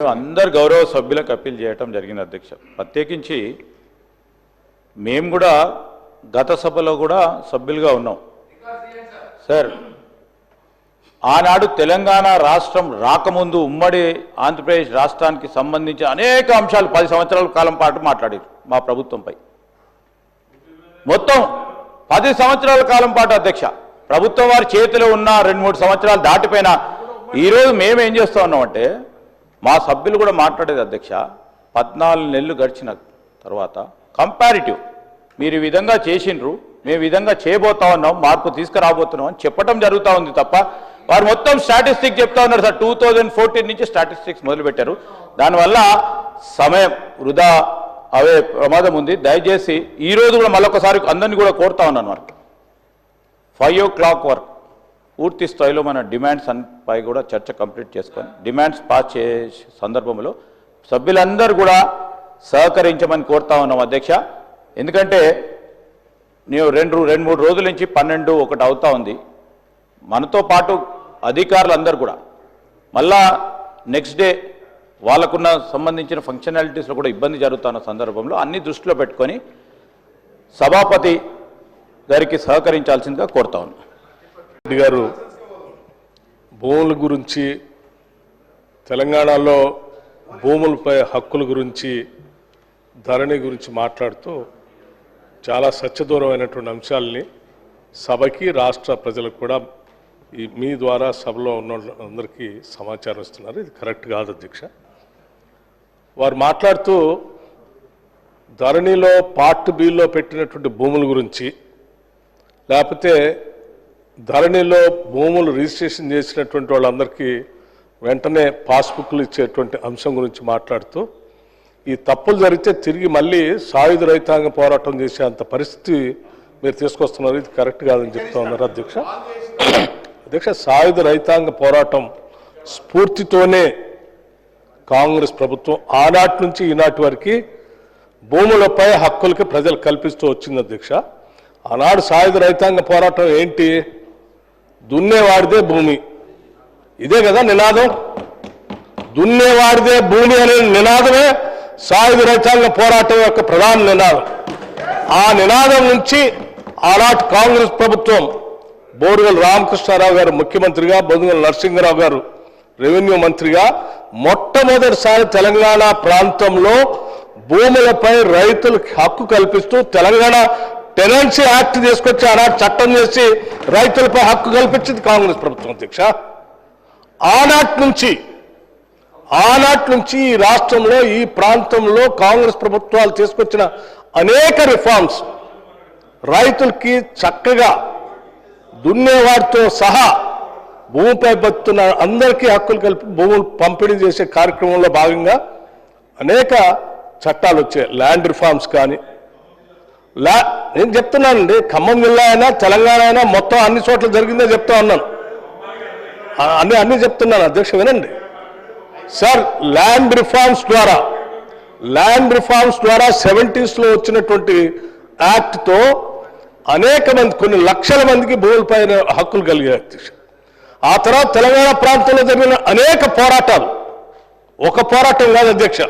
అందరు గౌరవ సభ్యులకు అప్పీల్ చేయటం జరిగింది అధ్యక్ష. ప్రత్యేకించి మేము కూడా గత సభలో కూడా సభ్యులుగా ఉన్నాం. సార్ ఆనాడు తెలంగాణ రాష్ట్రం రాకముందు ఉమ్మడి ఆంధ్రప్రదేశ్ రాష్ట్రానికి సంబంధించి అనేక అంశాలు పది సంవత్సరాల కాలం పాటు మాట్లాడారు మా ప్రభుత్వంపై. మొత్తం పది సంవత్సరాల కాలం పాటు అధ్యక్ష ప్రభుత్వం వారి చేతిలో ఉన్న రెండు మూడు సంవత్సరాలు దాటిపోయిన ఈరోజు మేము ఏం చేస్తూ ఉన్నామంటే మా సభ్యులు కూడా మాట్లాడేది అధ్యక్ష పద్నాలుగు నెలలు గడిచిన తర్వాత కంపారిటివ్ మీరు ఈ విధంగా చేసిండ్రు మేము విధంగా చేయబోతా ఉన్నాం మార్పు తీసుకురాబోతున్నాం అని చెప్పడం జరుగుతూ ఉంది తప్ప వారు మొత్తం స్టాటిస్టిక్ చెప్తా ఉన్నారు సార్. టూ థౌజండ్ ఫోర్టీన్ నుంచి స్టాటిస్టిక్స్ మొదలుపెట్టారు. దానివల్ల సమయం వృధా అవే ప్రమాదం ఉంది. దయచేసి ఈరోజు కూడా మళ్ళొకసారి అందరినీ కూడా కోరుతా ఉన్నాను వారికి. ఫైవ్ ఓ క్లాక్ వరకు పూర్తి స్థాయిలో మన డిమాండ్స్ పై కూడా చర్చ కంప్లీట్ చేసుకొని డిమాండ్స్ పాస్ చే సందర్భంలో సభ్యులందరూ కూడా సహకరించమని కోరుతా ఉన్నాం అధ్యక్ష. ఎందుకంటే నేను రెండు రెండు మూడు రోజుల నుంచి పన్నెండు ఒకటి అవుతా ఉంది. మనతో పాటు అధికారులందరూ కూడా మళ్ళా నెక్స్ట్ డే వాళ్ళకున్న సంబంధించిన ఫంక్షనాలిటీస్లో కూడా ఇబ్బంది జరుగుతున్న సందర్భంలో అన్ని దృష్టిలో పెట్టుకొని సభాపతి గారికి సహకరించాల్సిందిగా కోరుతా ఉన్నాను రెడ్డి గారు భూముల గురించి తెలంగాణలో భూములపై హక్కుల గురించి ధరణి గురించి మాట్లాడుతూ చాలా సత్యదూరమైనటువంటి అంశాలని సభకి రాష్ట్ర ప్రజలకు కూడా ఈ మీ ద్వారా సభలో ఉన్న అందరికీ సమాచారం ఇస్తున్నారు. ఇది కరెక్ట్ కాదు అధ్యక్ష. వారు మాట్లాడుతూ ధరణిలో పార్ట్ బిలో పెట్టినటువంటి భూముల గురించి లేకపోతే ధరణిలో భూములు రిజిస్ట్రేషన్ చేసినటువంటి వాళ్ళందరికీ వెంటనే పాస్బుక్లు ఇచ్చేటువంటి అంశం గురించి మాట్లాడుతూ ఈ తప్పులు జరిగితే తిరిగి మళ్ళీ సాయుధ రైతాంగ పోరాటం చేసే అంత పరిస్థితి మీరు తీసుకొస్తున్నారు. ఇది కరెక్ట్ కాదని చెప్తా ఉన్నారు అధ్యక్ష. అధ్యక్ష సాయుధ రైతాంగ పోరాటం స్ఫూర్తితోనే కాంగ్రెస్ ప్రభుత్వం ఆనాటి నుంచి ఈనాటి వరకు భూములపై హక్కులకి ప్రజలు కల్పిస్తూ వచ్చింది అధ్యక్ష. ఆనాడు సాయుధ రైతాంగ పోరాటం ఏంటి? దున్నేవాడిదే భూమి. ఇదే కదా నినాదం? దున్నేవాడిదే భూమి అనే నినాదమే సాయుధ రైతాంగ పోరాటం యొక్క ప్రధాన నినాదం. ఆ నినాదం నుంచి ఆనాటి కాంగ్రెస్ ప్రభుత్వం బోడుగల రామకృష్ణారావు గారు ముఖ్యమంత్రిగా బొందుగల నరసింహరావు గారు రెవెన్యూ మంత్రిగా మొట్టమొదటిసారి తెలంగాణ ప్రాంతంలో భూములపై రైతులకు హక్కు కల్పిస్తూ తెలంగాణ టెనెన్సీ యాక్ట్ తీసుకొచ్చి ఆనాడు చట్టం చేసి రైతులపై హక్కు కల్పించింది కాంగ్రెస్ ప్రభుత్వం అధ్యక్ష. ఆనాటి నుంచి ఆనాటి నుంచి ఈ రాష్ట్రంలో ఈ ప్రాంతంలో కాంగ్రెస్ ప్రభుత్వాలు తీసుకొచ్చిన అనేక రిఫార్మ్స్ రైతులకి చక్కగా దున్నేవాడితో సహా భూమిపై బతున్న అందరికీ హక్కులు కలిపి భూములు పంపిణీ చేసే కార్యక్రమంలో భాగంగా అనేక చట్టాలు వచ్చాయి. ల్యాండ్ రిఫార్మ్స్ కానీ లా నేను చెప్తున్నానండి ఖమ్మం జిల్లా అయినా తెలంగాణ అయినా మొత్తం అన్ని చోట్ల జరిగిందే చెప్తా ఉన్నాను. అన్ని అన్ని చెప్తున్నాను అధ్యక్ష వినండి. సార్ ల్యాండ్ రిఫార్మ్స్ ద్వారా ల్యాండ్ రిఫార్మ్స్ ద్వారా సెవెంటీస్లో వచ్చినటువంటి యాక్ట్తో అనేక మంది కొన్ని లక్షల మందికి భూములపైన హక్కులు కలిగాయి అధ్యక్ష. ఆ తర్వాత తెలంగాణ ప్రాంతంలో జరిగిన అనేక పోరాటాలు. ఒక పోరాటం కాదు అధ్యక్ష.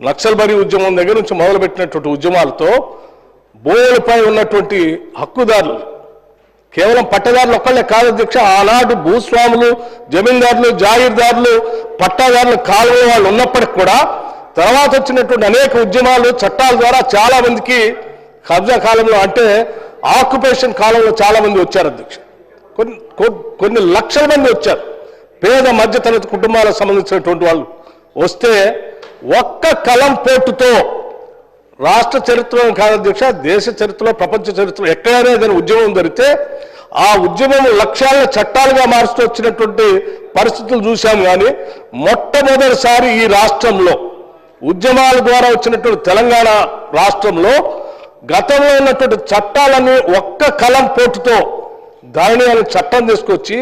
నక్సల్బరీ ఉద్యమం దగ్గర నుంచి మొదలుపెట్టినటువంటి ఉద్యమాలతో భూములపై ఉన్నటువంటి హక్కుదారులు కేవలం పట్టదారులు ఒక్కళ్ళే కాదు అధ్యక్ష ఆనాడు భూస్వాములు జమీందారులు జాగీర్దారులు పట్టాదారులు కాలువ వాళ్ళు ఉన్నప్పటికి కూడా తర్వాత వచ్చినటువంటి అనేక ఉద్యమాలు చట్టాల ద్వారా చాలా మందికి కబ్జా కాలంలో అంటే ఆక్యుపేషన్ కాలంలో చాలా మంది వచ్చారు అధ్యక్ష. కొన్ని కొన్ని లక్షల మంది వచ్చారు. పేద మధ్యతరగతి కుటుంబాలకు సంబంధించినటువంటి వాళ్ళు వస్తే ఒక్క కలం పోటుతో రాష్ట్ర చరిత్రలో కాదు అధ్యక్ష దేశ చరిత్రలో ప్రపంచ చరిత్రలో ఎక్కడైనా ఏదైనా ఉద్యమం జరిగితే ఆ ఉద్యమం లక్ష్యాలను చట్టాలుగా మారుస్తూ వచ్చినటువంటి పరిస్థితులు చూశాం కానీ మొట్టమొదటిసారి ఈ రాష్ట్రంలో ఉద్యమాల ద్వారా వచ్చినటువంటి తెలంగాణ రాష్ట్రంలో గతంలో ఉన్నటువంటి చట్టాలని ఒక్క కలం పోటుతో దాని చట్టం తీసుకొచ్చి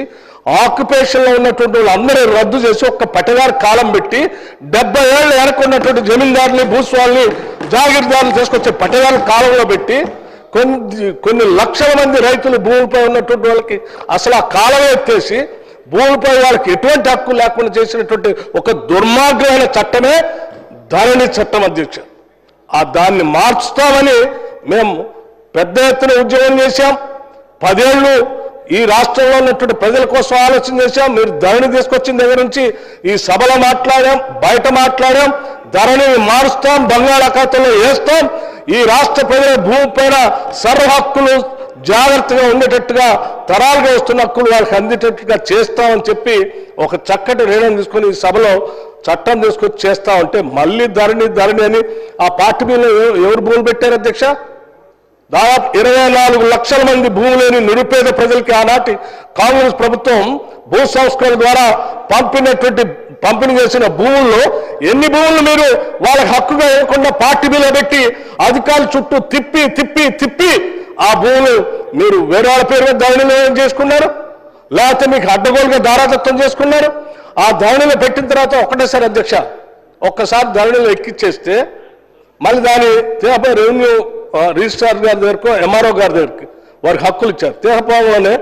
ఆక్యుపేషన్లో ఉన్నటువంటి వాళ్ళందరూ రద్దు చేసి ఒక్క పట్టగారు కాలం పెట్టి డెబ్బై ఏళ్ళు వెనక్కున్నటువంటి జమీందారుని భూస్వామిని జాగీర్దారులు తీసుకొచ్చి పట్టదారు కాలంలో పెట్టి కొన్ని కొన్ని లక్షల మంది రైతులు భూమిపై ఉన్నటువంటి వాళ్ళకి అసలు ఆ కాలం ఎత్తేసి భూమిపై వాళ్ళకి ఎటువంటి హక్కు లేకుండా చేసినటువంటి ఒక దుర్మార్గమైన చట్టమే ధరణి చట్టం అధ్యక్ష. ఆ దాన్ని మార్చుతామని మేము పెద్ద ఎత్తున ఉద్యమం చేశాం. పదేళ్ళు ఈ రాష్ట్రంలో ఉన్నటువంటి ప్రజల కోసం ఆలోచన చేశాం. మీరు ధరణి తీసుకొచ్చిన దగ్గర నుంచి ఈ సభలో మాట్లాడాం బయట మాట్లాడాం ధరణిని మారుస్తాం బంగాళాఖాతంలో వేస్తాం. ఈ రాష్ట్ర ప్రజల భూమి పైన సర్వ హక్కులు జాగ్రత్తగా ఉండేటట్టుగా తరాలుగా వస్తున్న హక్కులు వాళ్ళకి అందేటట్టుగా చేస్తామని చెప్పి ఒక చక్కటి నిర్ణయం తీసుకొని ఈ సభలో చట్టం తీసుకొచ్చి చేస్తా ఉంటే మళ్ళీ ధరణి ధరణి అని ఆ పార్టీ మీద ఎవరు భూములు పెట్టారు అధ్యక్ష? దాదాపు ఇరవై నాలుగు లక్షల మంది భూములేని నిరుపేద ప్రజలకి ఆనాటి కాంగ్రెస్ ప్రభుత్వం భూ సంస్కరణ ద్వారా పంపినటువంటి పంపిణీ చేసిన భూముల్లో ఎన్ని భూములు మీరు వాళ్ళకి హక్కుగా ఇవ్వకుండా పార్టీ మీద పెట్టి అధికారుల చుట్టూ తిప్పి తిప్పి తిప్పి ఆ భూములు మీరు వేరే వాళ్ళ పేరు మీద ధరణిలో చేసుకున్నారు? లేకపోతే మీకు అడ్డగోలుగా దారాదత్వం చేసుకున్నారు? ఆ ధరణిలో పెట్టిన తర్వాత ఒకటేసారి అధ్యక్ష ఒక్కసారి ధరణిలో ఎక్కిచ్చేస్తే మళ్ళీ దాని తేప రెవెన్యూ రిజిస్ట్రార్ గారి దగ్గరకు ఎంఆర్ఓ గారి దగ్గరికి వారికి హక్కులు ఇచ్చారు. తేపంలోనే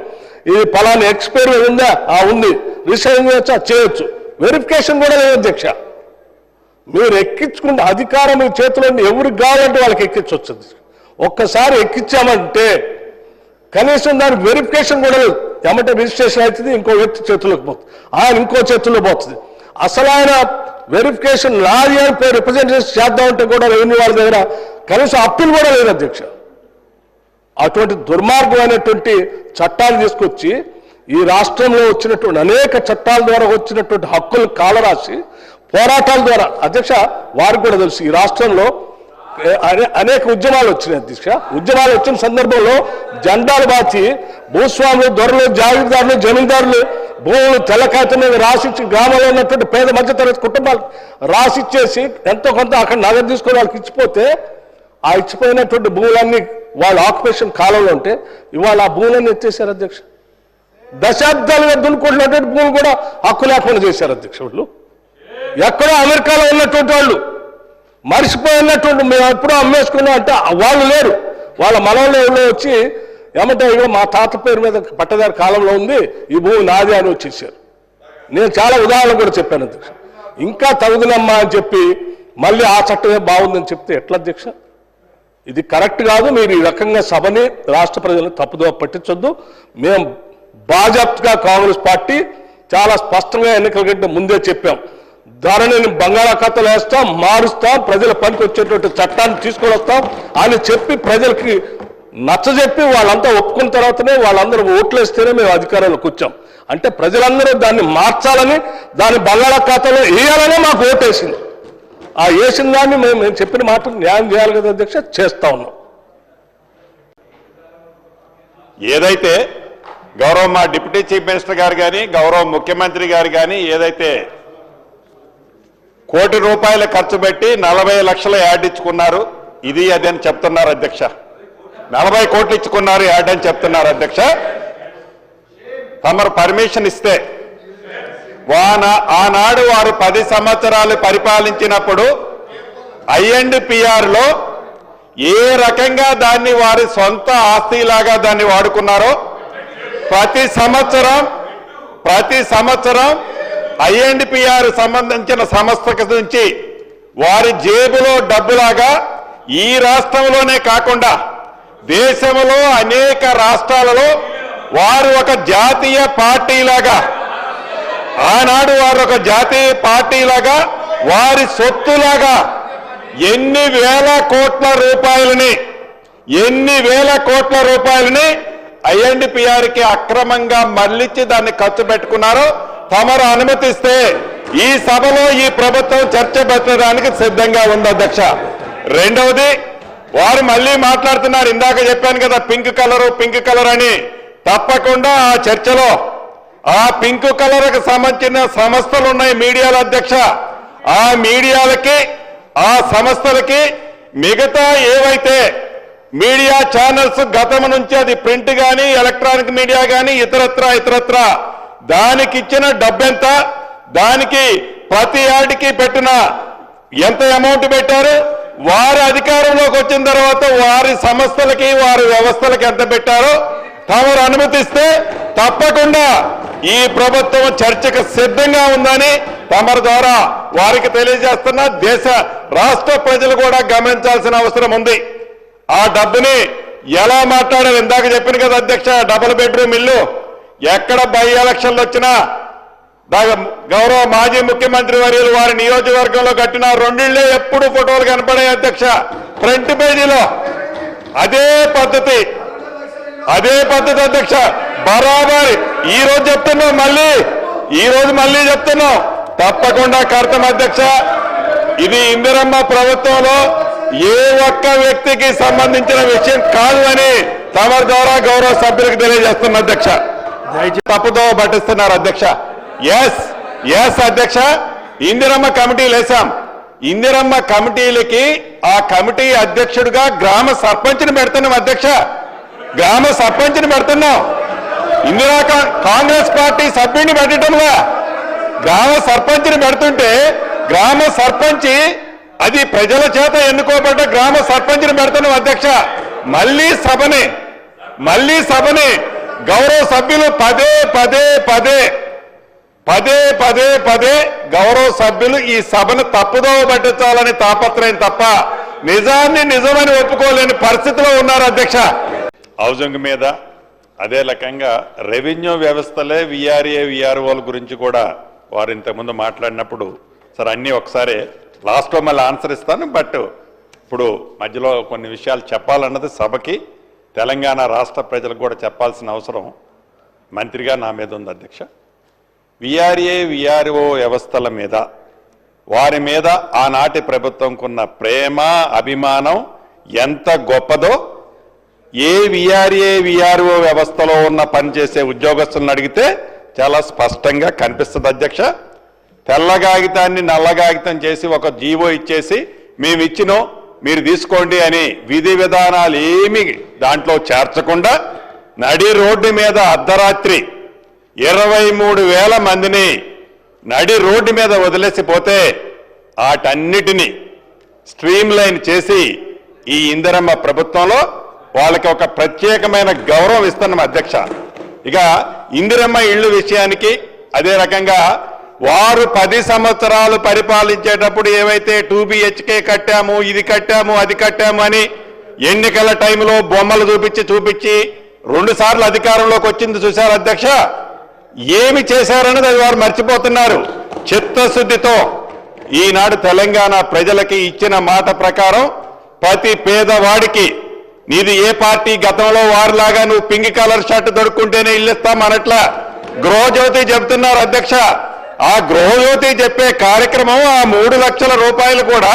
ఇది పలానా ఎక్స్పైరీ ఉందా? ఆ ఉంది. రిజిస్ట్రేషన్ చేయొచ్చా? చేయొచ్చు. వెరిఫికేషన్ కూడా లేదు అధ్యక్ష. మీరు ఎక్కించుకుంటే అధికారం మీ చేతిలో ఎవరికి కావాలంటే వాళ్ళకి ఎక్కించవచ్చు ఒక్కసారి ఎక్కించామంటే కనీసం దానికి వెరిఫికేషన్ కూడా లేదు. ఏమంటే రిజిస్ట్రేషన్ అవుతుంది ఇంకో వ్యక్తి చేతుల్లోకి పోతుంది. ఆయన ఇంకో చేతుల్లో పోతుంది. అసలు ఆయన వెరిఫికేషన్ నాది అని రిప్రజెంటేషన్ చేద్దామంటే కూడా రెవెన్యూ వాళ్ళ దగ్గర కనీసం అప్పీల్ కూడా లేదు అధ్యక్ష. అటువంటి దుర్మార్గమైనటువంటి చట్టాలు తీసుకొచ్చి ఈ రాష్ట్రంలో వచ్చినటువంటి అనేక చట్టాల ద్వారా వచ్చినటువంటి హక్కులు కాలరాసి పోరాటాల ద్వారా అధ్యక్ష వారికి కూడా తెలుసు ఈ రాష్ట్రంలో అనే- అనేక ఉద్యమాలు వచ్చినాయి అధ్యక్ష. ఉద్యమాలు వచ్చిన సందర్భంలో జెండాలు బాచి భూస్వాములు దొరలు జాగీర్దారులు జమీందారులు భూములు తెల్లకాయత మీద రాసిచ్చి గ్రామంలో ఉన్నటువంటి పేద మధ్యతరగతి కుటుంబాలు రాసిచ్చేసి ఎంతో కొంత అక్కడ నగదు తీసుకొని వాళ్ళకి ఇచ్చిపోతే ఆ ఇచ్చిపోయినటువంటి భూములన్నీ వాళ్ళ ఆక్యుపేషన్ కాలంలో ఉంటే ఇవాళ ఆ భూములన్నీ ఎత్తేసారు అధ్యక్ష? దశాబ్దాలుగా దున్నుకుంటున్నటువంటి భూములు కూడా హక్కు లేకుండా చేశారు అధ్యక్ష వాళ్ళు. ఎక్కడో అమెరికాలో ఉన్నటువంటి వాళ్ళు మర్చిపోయినటువంటి మేము ఎప్పుడో అమ్మేసుకున్నాం అంటే వాళ్ళు లేరు. వాళ్ళ మనవళ్ళు వచ్చి ఏమంటే ఇగో మా తాత పేరు మీద పట్టదారి కాలంలో ఉంది ఈ భూమి నాది అని వచ్చేసారు. నేను చాలా ఉదాహరణ కూడా చెప్పాను అధ్యక్ష. ఇంకా తగుదనమ్మా అని చెప్పి మళ్ళీ ఆ చట్టమే బాగుందని చెప్తే ఎట్లా అధ్యక్ష? ఇది కరెక్ట్ కాదు మీరు ఈ రకంగా సభని రాష్ట్ర ప్రజలను తప్పుదో పట్టించొద్దు. మేము బాజాప్తగా కాంగ్రెస్ పార్టీ చాలా స్పష్టంగా ఎన్నికల కంటే ముందే చెప్పాం. ధరణిని బంగాళాఖాతాలు వేస్తాం మారుస్తాం ప్రజల పనికి వచ్చేటువంటి చట్టాన్ని తీసుకొని వస్తాం అని చెప్పి ప్రజలకి నచ్చజెప్పి వాళ్ళంతా ఒప్పుకున్న తర్వాతనే వాళ్ళందరూ ఓట్లేస్తేనే మేము అధికారంలోకి వచ్చాం. అంటే ప్రజలందరూ దాన్ని మార్చాలని దాన్ని బంగాళాఖాతాలో వేయాలనే మాకు ఓటేసింది. ఆ వేసిన దాన్ని మేము మేము చెప్పిన మాట న్యాయం చేయాలి కదా అధ్యక్ష చేస్తా ఉన్నాం. ఏదైతే గౌరవ మా డిప్యూటీ చీఫ్ మినిస్టర్ గారు కానీ గౌరవ ముఖ్యమంత్రి గారు కానీ ఏదైతే కోటి రూపాయలు ఖర్చు పెట్టి నలభై లక్షలు యాడ్ ఇచ్చుకున్నారు ఇది అది అని చెప్తున్నారు అధ్యక్ష. నలభై కోట్లు ఇచ్చుకున్నారు యాడ్ అని చెప్తున్నారు అధ్యక్ష. తమరు పర్మిషన్ ఇస్తే. వాన ఆనాడు వారు పది సంవత్సరాలు పరిపాలించినప్పుడు ఐఎండిపిఆర్లో ఏ రకంగా దాన్ని వారి సొంత ఆస్తిలాగా దాన్ని వాడుకున్నారో ప్రతి సంవత్సరం ప్రతి సంవత్సరం ఐఎన్డిపిఆర్ సంబంధించిన సంస్థకు నుంచి వారి జేబులో డబ్బులాగా ఈ రాష్ట్రంలోనే కాకుండా దేశంలో అనేక రాష్ట్రాలలో వారు ఒక జాతీయ పార్టీలాగా ఆనాడు వారు ఒక జాతీయ పార్టీలాగా వారి సొత్తులాగా ఎన్ని వేల కోట్ల రూపాయలని ఎన్ని వేల కోట్ల రూపాయలని ఐఎన్డిపిఆర్కి అక్రమంగా మళ్ళించి దాన్ని ఖర్చు పెట్టుకున్నారో తమరు అనుమతిస్తే ఈ సభలో ఈ ప్రభుత్వం చర్చ పెట్టడానికి సిద్ధంగా ఉంది అధ్యక్ష. రెండవది వారు మళ్ళీ మాట్లాడుతున్నారు. ఇందాక చెప్పాను కదా పింక్ కలరు పింక్ కలర్ అని. తప్పకుండా ఆ చర్చలో ఆ పింక్ కలర్కి సంబంధించిన సంస్థలు ఉన్నాయి మీడియాల అధ్యక్ష. ఆ మీడియాలకి ఆ సంస్థలకి మిగతా ఏవైతే మీడియా ఛానల్స్ గతం నుంచి అది ప్రింట్ కానీ ఎలక్ట్రానిక్ మీడియా కానీ ఇతరత్ర ఇతరత్ర దానికి ఇచ్చిన డబ్బెంత దానికి ప్రతి యాడికి పెట్టిన ఎంత అమౌంట్ పెట్టారు? వారి అధికారంలోకి వచ్చిన తర్వాత వారి సంస్థలకి వారి వ్యవస్థలకి ఎంత పెట్టారో తమరు అనుమతిస్తే తప్పకుండా ఈ ప్రభుత్వం చర్చకు సిద్ధంగా ఉందని తమరు ద్వారా వారికి తెలియజేస్తున్న దేశ రాష్ట్ర ప్రజలు కూడా గమనించాల్సిన అవసరం ఉంది. ఆ డబ్బుని ఎలా మాట్లాడారు? ఇందాక చెప్పిన కదా అధ్యక్ష డబుల్ బెడ్రూమ్ ఇల్లు. ఎక్కడ బై ఎలక్షన్లు వచ్చినా గౌరవ మాజీ ముఖ్యమంత్రి వర్యులు వారి నియోజకవర్గంలో కట్టిన రెండిళ్ళే ఎప్పుడు ఫోటోలు కనపడాయి అధ్యక్ష? ఫ్రంట్ పేజీలో. అదే పద్ధతి. అదే పద్ధతి అధ్యక్ష. బరాబర్. ఈ రోజు చెప్తున్నాం మళ్ళీ. ఈ రోజు మళ్ళీ చెప్తున్నాం. తప్పకుండా కర్తం అధ్యక్ష. ఇది ఇందిరమ్మ ప్రభుత్వంలో ఏ ఒక్క వ్యక్తికి సంబంధించిన విషయం కాదు అని తమ ద్వారా గౌరవ సభ్యులకు తెలియజేస్తున్న అధ్యక్ష. తప్పుదో పట్టిస్తున్నారు అధ్యక్ష. ఎస్ ఎస్ అధ్యక్ష. ఇందిరమ్మ కమిటీలు వేశాం. ఇందిరమ్మ కమిటీలకి ఆ కమిటీ అధ్యక్షుడిగా గ్రామ సర్పంచ్ని పెడుతున్నాం అధ్యక్ష. గ్రామ సర్పంచ్ని పెడుతున్నాం. ఇందిరా కాంగ్రెస్ పార్టీ సభ్యుడిని పెట్టడంలా గ్రామ సర్పంచ్ని పెడుతుంటే గ్రామ సర్పంచి అది ప్రజల చేత ఎన్నుకోబడ్డ గ్రామ సర్పంచ్ని పెడుతున్నాం అధ్యక్ష. మళ్ళీ సభని మళ్ళీ సభని గౌరవ సభ్యులు పదే పదే పదే పదే పదే పదే గౌరవ సభ్యులు ఈ సభను తప్పుదోవ పట్టించాలని తాపత్రయం తప్ప నిజాన్ని నిజమని ఒప్పుకోలేని పరిస్థితిలో ఉన్నారు అధ్యక్ష. హౌసింగ్ మీద అదే రకంగా రెవెన్యూ వ్యవస్థలే విఆర్ఏ విఆర్ఓల గురించి కూడా వారు ఇంతకుముందు మాట్లాడినప్పుడు సరే అన్నీ ఒకసారి లాస్ట్లో మళ్ళీ ఆన్సర్ ఇస్తాను బట్ ఇప్పుడు మధ్యలో కొన్ని విషయాలు చెప్పాలన్నది సభకి తెలంగాణ రాష్ట్ర ప్రజలకు కూడా చెప్పాల్సిన అవసరం మంత్రిగా నా మీద ఉంది అధ్యక్ష. విఆర్ఏ విఆర్ఓ వ్యవస్థల మీద వారి మీద ఆనాటి ప్రభుత్వంకున్న ప్రేమ అభిమానం ఎంత గొప్పదో ఏ విఆర్ఏ విఆర్ఓ వ్యవస్థలో ఉన్న పనిచేసే ఉద్యోగస్తులను అడిగితే చాలా స్పష్టంగా కనిపిస్తుంది అధ్యక్ష. తెల్ల కాగితాన్ని నల్ల కాగితం చేసి ఒక జీవో ఇచ్చేసి మేము ఇచ్చినో మీరు తీసుకోండి అని విధి విధానాలు ఏమి దాంట్లో చేర్చకుండా నడి రోడ్డు మీద అర్ధరాత్రి ఇరవై మూడు వేల మందిని నడి రోడ్డు మీద వదిలేసిపోతే వాటన్నిటినీ స్ట్రీమ్ లైన్ చేసి ఈ ఇందిరమ్మ ప్రభుత్వంలో వాళ్ళకి ఒక ప్రత్యేకమైన గౌరవం ఇస్తున్నాం అధ్యక్ష. ఇక ఇందిరమ్మ ఇళ్ళు విషయానికి అదే రకంగా వారు పది సంవత్సరాలు పరిపాలించేటప్పుడు ఏవైతే టూ బిహెచ్కే కట్టాము ఇది కట్టాము అది కట్టాము అని ఎన్నికల టైంలో బొమ్మలు చూపించి చూపించి రెండు సార్లు అధికారంలోకి వచ్చింది చూశారు అధ్యక్ష? ఏమి చేశారన్నది అది వారు మర్చిపోతున్నారు. చిత్తశుద్ధితో ఈనాడు తెలంగాణ ప్రజలకి ఇచ్చిన మాట ప్రకారం ప్రతి పేదవాడికి నీది ఏ పార్టీ గతంలో వారిలాగా నువ్వు పింక్ కలర్ షర్ట్ దొరుకుంటేనే ఇల్లు ఇస్తాం అనట్లా గృహజ్యోతి చెబుతున్నారు అధ్యక్ష. ఆ గృహజ్యోతి చెప్పే కార్యక్రమం ఆ మూడు లక్షల రూపాయలు కూడా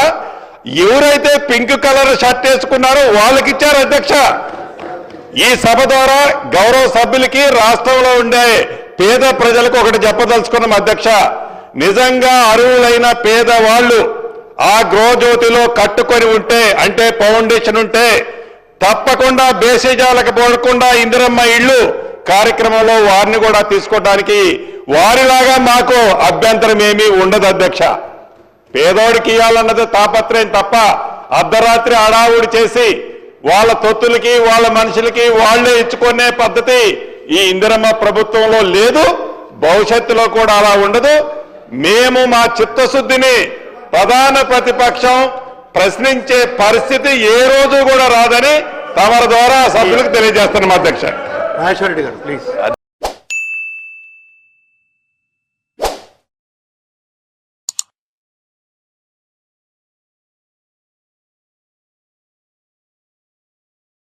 ఎవరైతే పింక్ కలర్ షర్ట్ వేసుకున్నారో వాళ్ళకి ఇచ్చారు అధ్యక్ష. ఈ సభ ద్వారా గౌరవ సభ్యులకి రాష్ట్రంలో ఉండే పేద ప్రజలకు ఒకటి చెప్పదలుచుకున్నాం అధ్యక్ష. నిజంగా అర్హులైన పేదవాళ్ళు ఆ గృహజ్యోతిలో కట్టుకొని ఉంటే అంటే ఫౌండేషన్ ఉంటే తప్పకుండా బేసిజాలకు పోకుండా ఇందిరమ్మ ఇళ్ళు కార్యక్రమంలో వారిని కూడా తీసుకోవడానికి వారిలాగా మాకు అభ్యంతరం ఏమీ ఉండదు అధ్యక్ష. పేదోడికి ఇవ్వాలన్నది తాపత్రయం తప్ప అర్ధరాత్రి అడావుడి చేసి వాళ్ళ తొత్తులకి వాళ్ళ మనుషులకి వాళ్ళే ఇచ్చుకునే పద్ధతి ఈ ఇందిరమ్మ ప్రభుత్వంలో లేదు భవిష్యత్తులో కూడా అలా ఉండదు. మేము మా చిత్తశుద్ధిని ప్రధాన ప్రతిపక్షం ప్రశ్నించే పరిస్థితి ఏ రోజు కూడా రాదని తమరి ద్వారా సభ్యులకు తెలియజేస్తున్నాం అధ్యక్ష. రెడ్డి గారు ప్లీజ్.